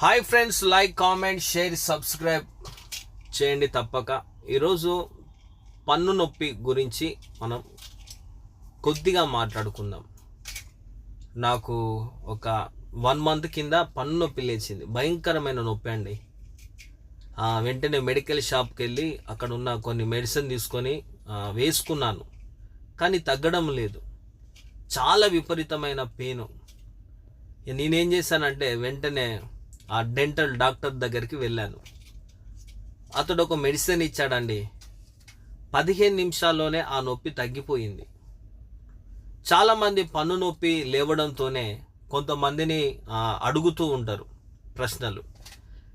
Hi friends like comment share subscribe చేయండి తప్పక. ఈరోజు పన్ను నొప్పి గురించి మనం కొద్దిగా మాట్లాడుకుందాం. నాకు ఒక వన్ మంత్ కింద పన్ను నొప్పి లేచింది. భయంకరమైన నొప్పి అండి. వెంటనే మెడికల్ షాప్కి వెళ్ళి అక్కడ ఉన్న కొన్ని మెడిసిన్ తీసుకొని వేసుకున్నాను. కానీ తగ్గడం లేదు. చాలా విపరీతమైన పెయిన్. నేనేం చేశానంటే వెంటనే ఆ డెంటల్ డాక్టర్ దగ్గరికి వెళ్ళాను. అతడు ఒక మెడిసిన్ ఇచ్చాడండి. పదిహేను నిమిషాల్లోనే ఆ నొప్పి తగ్గిపోయింది. చాలామంది పన్ను నొప్పి లేవడంతోనే కొంతమందిని అడుగుతూ ఉంటారు ప్రశ్నలు.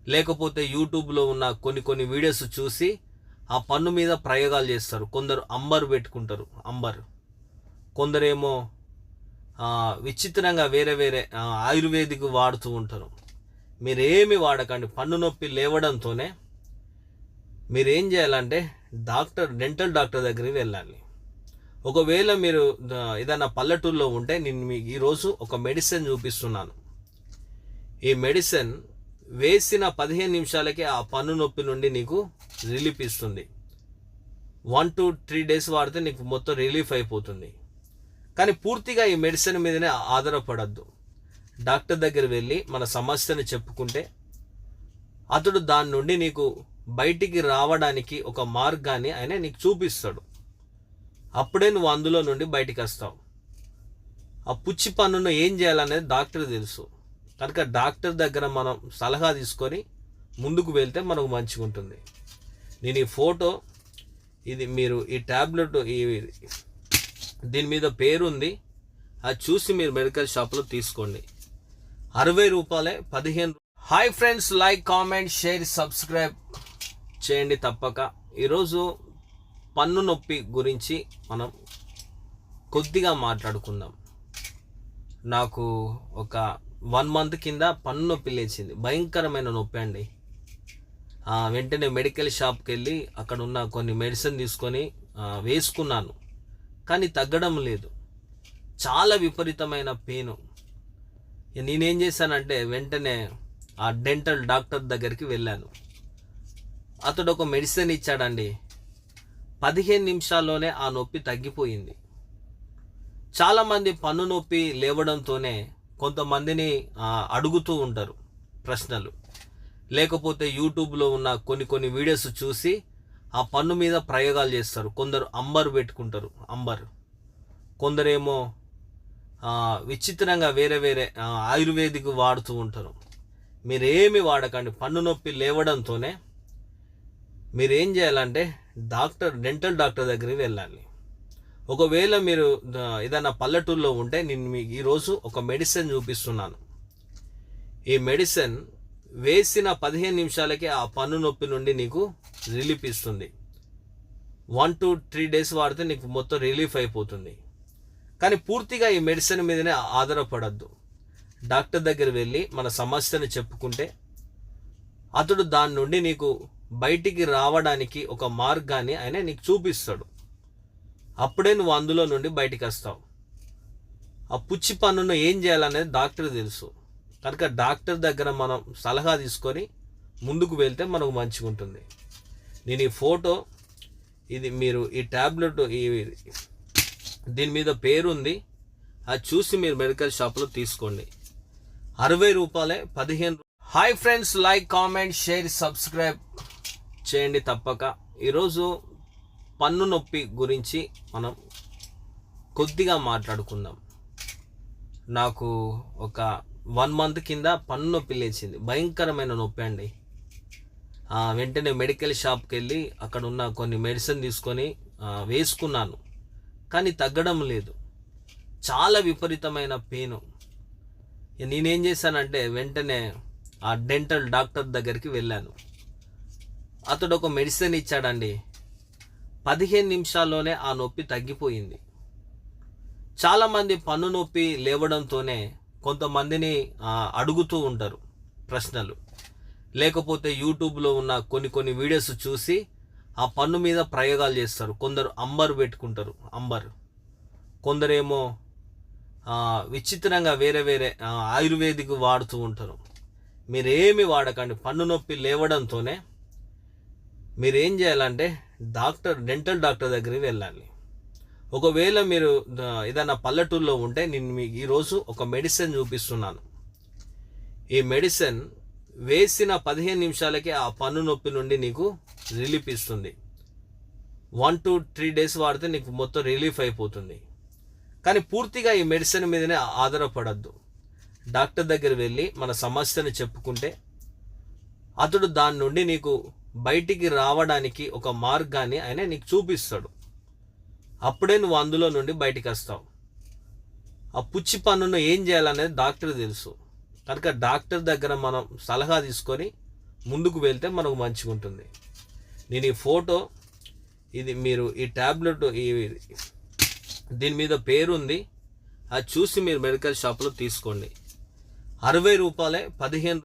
లేకపోతే యూట్యూబ్లో ఉన్న కొన్ని కొన్ని వీడియోస్ చూసి ఆ పన్ను మీద ప్రయోగాలు చేస్తారు. కొందరు అంబర్ పెట్టుకుంటారు. అంబర్. కొందరేమో విచిత్రంగా వేరే వేరే ఆయుర్వేదిక్ వాడుతూ ఉంటారు. మీరేమి వాడకండి? పన్ను నొప్పి లేవడంతోనే మీరు ఏం చేయాలంటే డాక్టర్ డెంటల్ డాక్టర్ దగ్గరికి వెళ్ళాలి. ఒకవేళ మీరు ఏదైనా పల్లెటూరులో ఉంటే నేను మీకు ఈరోజు ఒక మెడిసిన్ చూపిస్తున్నాను. ఈ మెడిసిన్ వేసిన పదిహేను నిమిషాలకే ఆ పన్ను నొప్పి నుండి నీకు రిలీఫ్ ఇస్తుంది. వన్ టు త్రీ డేస్ వాడితే నీకు మొత్తం రిలీఫ్ అయిపోతుంది. కానీ పూర్తిగా ఈ మెడిసిన్ మీదనే ఆధారపడద్దు. డాక్టర్ దగ్గర వెళ్ళి మన సమస్యను చెప్పుకుంటే అతడు దాని నుండి నీకు బయటికి రావడానికి ఒక మార్గాన్ని ఆయన నీకు చూపిస్తాడు. అప్పుడే నువ్వు అందులో నుండి బయటికి వస్తావు. ఆ పుచ్చి పన్నును ఏం చేయాలనేది డాక్టర్ తెలుసు. కనుక డాక్టర్ దగ్గర మనం సలహా తీసుకొని ముందుకు వెళ్తే మనకు మంచిగా ఉంటుంది. నేను ఈ ఫోటో ఇది మీరు ఈ ట్యాబ్లెట్ ఈ దీని మీద పేరు ఉంది అది చూసి మీరు మెడికల్ షాప్లో తీసుకోండి. అరవై రూపాయలే పదిహేను hi friends like comment share subscribe చేయండి తప్పక. ఈరోజు పన్ను నొప్పి గురించి మనం కొద్దిగా మాట్లాడుకుందాం. నాకు ఒక వన్ మంత్ కింద పన్ను నొప్పి లేచింది. భయంకరమైన నొప్పి అండి. వెంటనే మెడికల్ షాప్కి వెళ్ళి అక్కడ ఉన్న కొన్ని మెడిసిన్ తీసుకొని వేసుకున్నాను. కానీ తగ్గడం లేదు. చాలా విపరీతమైన పెయిన్. నేనేం చేశానంటే వెంటనే ఆ డెంటల్ డాక్టర్ దగ్గరికి వెళ్ళాను. అతడు ఒక మెడిసిన్ ఇచ్చాడండి. పదిహేను నిమిషాల్లోనే ఆ నొప్పి తగ్గిపోయింది. చాలామంది పన్ను నొప్పి లేవడంతోనే కొంతమందిని అడుగుతూ ఉంటారు ప్రశ్నలు. లేకపోతే యూట్యూబ్లో ఉన్న కొన్ని కొన్ని వీడియోస్ చూసి ఆ పన్ను మీద ప్రయోగాలు చేస్తారు. కొందరు అంబర్ పెట్టుకుంటారు. అంబర్. కొందరేమో విచిత్రంగా వేరే వేరే ఆయుర్వేదిక్ వాడుతూ ఉంటారు. మీరేమి వాడకండి? పన్ను నొప్పి లేవడంతోనే మీరు ఏం చేయాలంటే డాక్టర్ డెంటల్ డాక్టర్ దగ్గరికి వెళ్ళాలి. ఒకవేళ మీరు ఏదైనా పల్లెటూరులో ఉంటే నేను మీకు ఈరోజు ఒక మెడిసిన్ చూపిస్తున్నాను. ఈ మెడిసిన్ వేసిన పదిహేను నిమిషాలకే ఆ పన్ను నొప్పి నుండి నీకు రిలీఫ్ ఇస్తుంది. వన్ టు త్రీ డేస్ వాడితే నీకు మొత్తం రిలీఫ్ అయిపోతుంది. కానీ పూర్తిగా ఈ మెడిసిన్ మీదనే ఆధారపడద్దు. డాక్టర్ దగ్గర వెళ్ళి మన సమస్యను చెప్పుకుంటే అతడు దాని నుండి నీకు బయటికి రావడానికి ఒక మార్గాన్ని ఆయన నీకు చూపిస్తాడు. అప్పుడే నువ్వు అందులో నుండి బయటికి వస్తావు. ఆ పుచ్చి పన్నును ఏం చేయాలనేది డాక్టర్ తెలుసు. కనుక డాక్టర్ దగ్గర మనం సలహా తీసుకొని ముందుకు వెళ్తే మనకు మంచిగా ఉంటుంది నేను ఈ ఫోటో ఇది మీరు ఈ ట్యాబ్లెట్ ఈ దీని మీద పేరు ఉంది అది చూసి మీరు మెడికల్ షాప్లో తీసుకోండి. అరవై రూపాయలే పదిహేను hi friends like comment share subscribe చేయండి తప్పక. ఈరోజు పన్ను నొప్పి గురించి మనం కొద్దిగా మాట్లాడుకుందాం. నాకు ఒక వన్ మంత్ కింద పన్ను నొప్పి లేచింది. భయంకరమైన నొప్పి అండి. వెంటనే మెడికల్ షాప్కి వెళ్ళి అక్కడ ఉన్న కొన్ని మెడిసిన్ తీసుకొని వేసుకున్నాను. కానీ తగ్గడం లేదు. చాలా విపరీతమైన పెయిన్ నేనేం చేశానంటే వెంటనే ఆ డెంటల్ డాక్టర్ దగ్గరికి వెళ్ళాను. అతడు ఒక మెడిసిన్ ఇచ్చాడండి. పదిహేను నిమిషాల్లోనే ఆ నొప్పి తగ్గిపోయింది. చాలామంది పన్ను నొప్పి లేవడంతోనే కొంతమందిని అడుగుతూ ఉంటారు ప్రశ్నలు. లేకపోతే యూట్యూబ్లో ఉన్న కొన్ని కొన్ని వీడియోస్ చూసి ఆ పన్ను మీద ప్రయోగాలు చేస్తారు. కొందరు అంబర్ పెట్టుకుంటారు. అంబర్. కొందరేమో విచిత్రంగా వేరే వేరే ఆయుర్వేదిక్ వాడుతూ ఉంటారు. మీరేమి వాడకండి? పన్ను నొప్పి లేవడంతోనే మీరు ఏం చేయాలంటే డాక్టర్ డెంటల్ డాక్టర్ దగ్గరికి వెళ్ళాలి. ఒకవేళ మీరు ఏదైనా పల్లెటూరులో ఉంటే నేను మీకు ఈరోజు ఒక మెడిసిన్ చూపిస్తున్నాను. ఈ మెడిసిన్ వేసిన పదిహేను నిమిషాలకే ఆ పన్ను నొప్పి నుండి నీకు రిలీఫ్ ఇస్తుంది. వన్ టు త్రీ డేస్ వాడితే నీకు మొత్తం రిలీఫ్ అయిపోతుంది. కానీ పూర్తిగా ఈ మెడిసిన్ మీదనే ఆధారపడద్దు. డాక్టర్ దగ్గర వెళ్ళి మన సమస్యను చెప్పుకుంటే అతడు దాని నుండి నీకు బయటికి రావడానికి ఒక మార్గాన్ని ఆయన నీకు చూపిస్తాడు. అప్పుడే నువ్వు అందులో నుండి బయటికి వస్తావు. ఆ పుచ్చి పన్నును ఏం చేయాలనేది డాక్టర్ తెలుసు. కనుక డాక్టర్ దగ్గర మనం సలహా తీసుకొని ముందుకు వెళ్తే మనకు మంచిగా ఉంటుంది నేను ఈ ఫోటో ఇది మీరు ఈ ట్యాబ్లెట్ ఈ దీని మీద పేరు ఉంది అది చూసి మీరు మెడికల్ షాప్లో తీసుకోండి. అరవై రూపాయలే పదిహేను